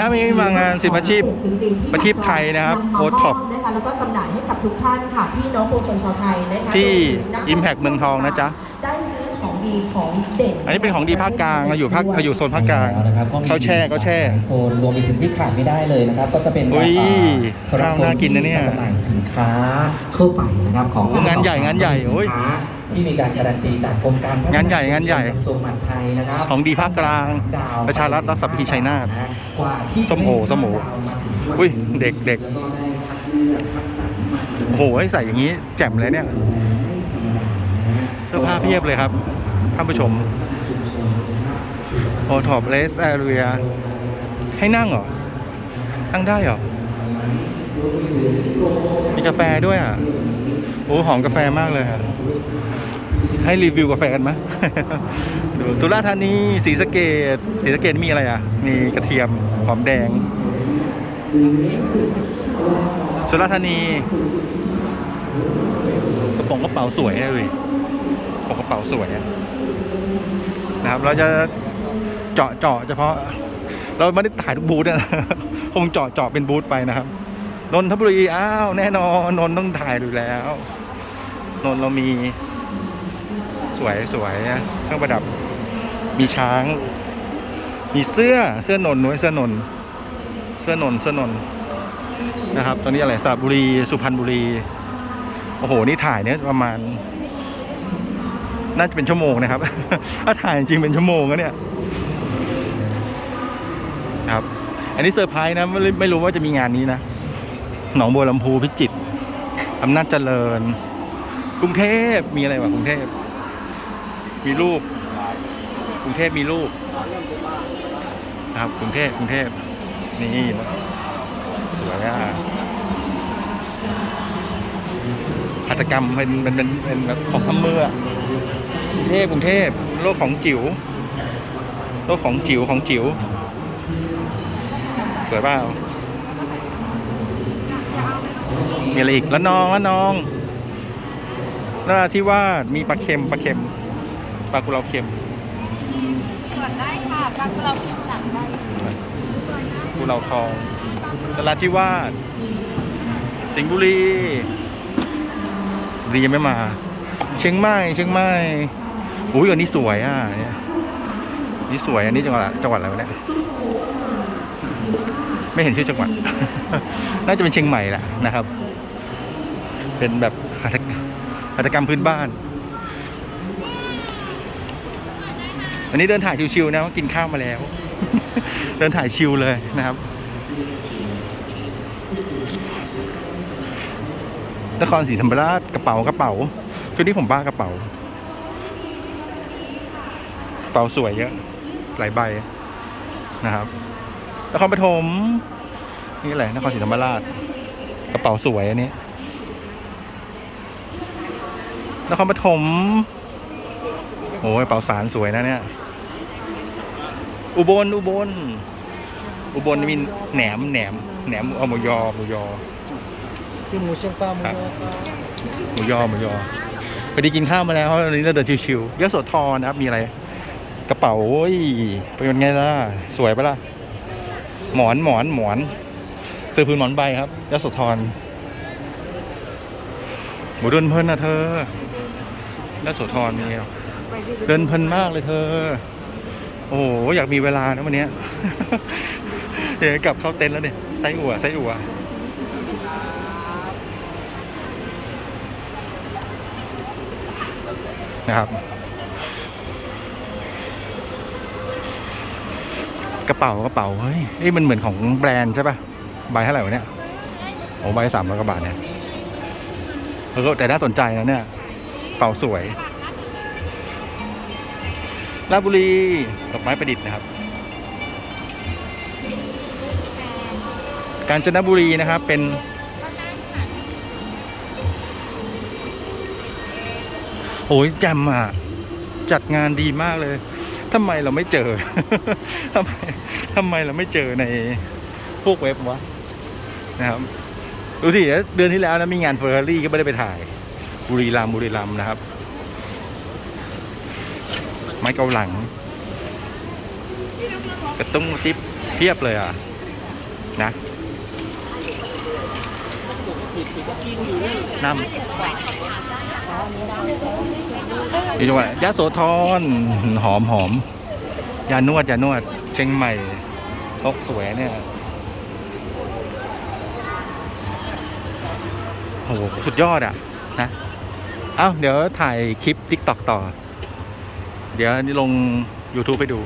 ถ้ามีมางานสิบอาชีพจริงๆที่อาชีพไทยนะครับนำมาโอท็อปมบนะคะแล้วก็จำหน่ายให้กับทุกท่านค่ะพี่น้องปวงชนชาวไทยนะคะที่รวมถึงนักท่ง Impact เมืองทองนะจ๊ะได้ซื้อของดีของเด่นอันนี้เป็นของดีภาคกลางเราอยู่ภาคเราอยู่โซนภาคกลางนะครับก็มีเขาแช่เขาแช่หลายโซนรวมไปถึงที่ขาดไม่ได้เลยนะครับ ก็จะเป็นอุ้ยสำหรับโซข้าวนน่ากินนะเนี่ยที่จำหน่ายสินค้าทั่วไปนะครับของโอ้งานใหญ่งานใหญ่โอ้ยสินค้า ที่มีการการันตีจากกรมการพัฒงานใหญ่งานใหญ่กระทรวงมหาดไทยนะครับของดีภาคกลางดาวประชารัฐรัฐสัพพีชัยนาทกว่าที่จะส้มโอส้มโอดาวมาถึงทุกวันอุ้ยนี้เด็กเด็กแล้วก็ได้คัดเลือกคัดสรรมาโอ้โหใส่อย่างนี้แจ่มเลยเนี่ยเสื้อผ้าเพียบเลยครับท่านผู้ชมโอท็อปเลสแอเรียให้นั่งเหรอ นั่งได้เหรอ มีกาแฟด้วยอะโอ้หอมกาแฟมากเลยอะให้รีวิวกาแฟกันไหมดูสุราษฎร์ธานีศรีสะเกดศรีสะเกดมีอะไรอะ มีกระเทียมหอมแดง สุราษฎร์ธานีกระป๋องกระเป๋าสวยเลยกระป๋องกระเป๋าสวยนะครับ เราจะเจาะเจาะเฉพาะ เราไม่ได้ถ่ายทุกบูธนะคงเจาะเจาะเป็นบูธไปนะครับนนทบุรีอ้าวแน่นอนนนต้องถ่ายอยู่แล้ว นนเรามีสวยสวยเครื่องประดับ มีช้าง มีเสื้อเสื้อนนท์ด้ยเสื้อนนเสื้อนนเสื้อนนนะครับ ตอนนี้อะไรสระบุรีสุพรรณบุรี โอ้โห นี่ถ่ายเนี่ยประมาณ น่าจะเป็นชั่วโมงนะครับ ถ้าถ่ายจริงเป็นชั่วโมงแล้วเนี่ยครับ อันนี้เซอร์ไพรส์นะไม่รู้ไม่รู้ว่าจะมีงานนี้นะ หนองบัวลำพูพิจิตรอำนาจเจริญ กรุงเทพมีอะไรวะกรุงเทพมีรูป กรุงเทพมีรูปนะครับกรุงเทพกรุงเทพนี่สวยอะหัตถกรรมเป็นเป็นเป็นเป็นแบบของทำมืออกรุงเทพกรุงเทพโลกของจิ๋วโลกของจิ๋วของจิ๋วสวยเปล่ามีอะไรอีกแล้วน้องแล้วน้อง นราธิวาสมีปลาเค็มปลาเค็มปลากุเลาเค็มส่วนได้ค่ะปลากุเราเค็มสั่งได้กุเลาทองนราธิวาสสิงห์บุรีบุรียังไม่มา เชียงใหม่เชียงใหม่อุ้ยอันนี้สวยอะเนี่ยนี่สวยอันนี้จังหวัดจังหวัดอะไรวะเนี่ยไม่เห็นชื่อจังหวัด น่าจะเป็นเชียงใหม่แหละนะครับ เป็นแบบ หัตถกรรมพื้นบ้าน วันนี้เดินถ่ายชิวๆนะกินข้าวมาแล้ว เดินถ่ายชิวเลยนะครับนครศรีธรรมราชกระเป๋ากระเป๋าชุดที่ผมบ้ากระเป๋า กระเป๋าสวยเยอะ หลายใบนะครับนครปฐมนี่อะไรนครศรีธรรมราช กระเป๋าสวยอันนี้ นครปฐมโอ้ยกระเป๋าสารสวยนะเนี่ย อุบล อุบล อุบลมีแหนมแหนมแหนมเอาหมูยอหมูยอที่หมูเชียงปลาหมูครับยอครับหมูยอหมูยอพอดีกินข้าวมาแล้วตอนนี้เราเดินชิวๆยโสธรนะครับมีอะไร กระเป๋าโอ้ยเป็นไงล่ะ สวยปะล่ะ หมอนหมอนหมอนซื้อพื้นหมอนใบครับยโสธรหมูเดินเพลินนะเธอ ยโสธรมีเดินเพลินมากเลยเธอ โอ้โหอยากมีเวลานะวันนี้เดี๋ยวกลับเข้าเต็นท์แล้วเนี่ยไส้อั่วไส้อั่วนะครับ กระเป๋ากระเป๋าเฮ้ยนี่มันเหมือนของแบรนด์ใช่ปะใบเท่าไหร่วะเนี่ยโอ้ใบสามร้อยกว่าบาทเนี่ยเออแต่น่าสนใจนะเนี่ย เป๋าสวยราบุรีดอกไม้ประดิษฐ์นะครับ กาญจนบุรีนะครับเป็น โอ้ยแจมอะ จัดงานดีมากเลยทำไมเราไม่เจอทำไมทำไมเราไม่เจอในพวกเว็บวะนะครับ ดูสิเดือนที่แล้วนะมีงานเฟอร์รารี่ก็ไม่ได้ไปถ่าย บุรีรัมบุรีรัมนะครับ ไม้เกาหลัง กระตุ้งกระติ๊บเพียบเลยอะ นะน้ำอยู่จังหวัดยะโสธรหอมหอมยานวดยานวด เชียงใหม่ต๊ะสวยเนี่ยโอ้โหสุดยอดอะนะ เอ้าเดี๋ยวถ่ายคลิป t ิ k t o k ต่อ เดี๋ยวนี่ลง YouTube ไปดู